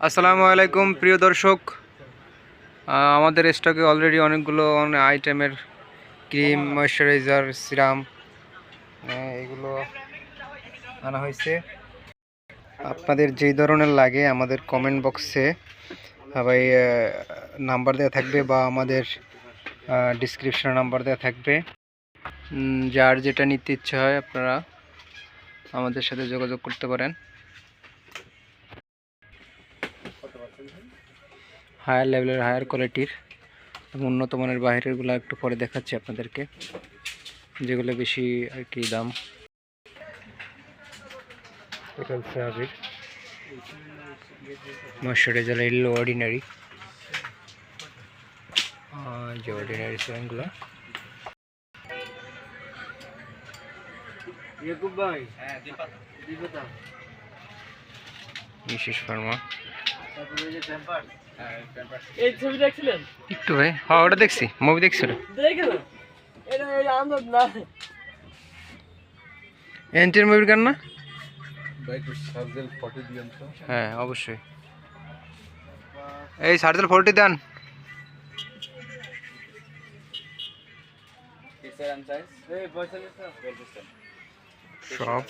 আসসালামু আলাইকুম, প্রিয় দর্শক। আমাদের স্টকে অলরেডি অনেকগুলো অনেক আইটেমের ক্রিম ময়শ্চারাইজার সিরাম এগুলো আনা হয়েছে। আপনাদের যেই ধরনের লাগে আমাদের কমেন্ট বক্সে ভাই নাম্বার দেওয়া থাকবে বা আমাদের ডিসক্রিপশনে নাম্বার দেওয়া থাকবে। যার যেটা নিতে ইচ্ছে হয় আপনারা আমাদের সাথে যোগাযোগ করতে পারেন। হায়ার লেভেলের হায়ার কোয়ালিটির এবং উন্নত মানের বাইরেরগুলো একটু পরে দেখাচ্ছি আপনাদেরকে যেগুলো বেশি আর কি দাম। এটা হচ্ছে আবির ময়শ্চারাইজার এলো অর্ডিনারি যে অর্ডিনারি সেভেনগুলো বিশেষ ফার্মা। এই ছবি দেখছিলেন? একটু ভাই হ্যাঁ ওটা দেখছি মুভি দেখছি ওটা। না এটা এই না। এন্টির মুভির গান না? হ্যাঁ অবশ্যই। এই সার্জেল ফোরটি দেন। সব।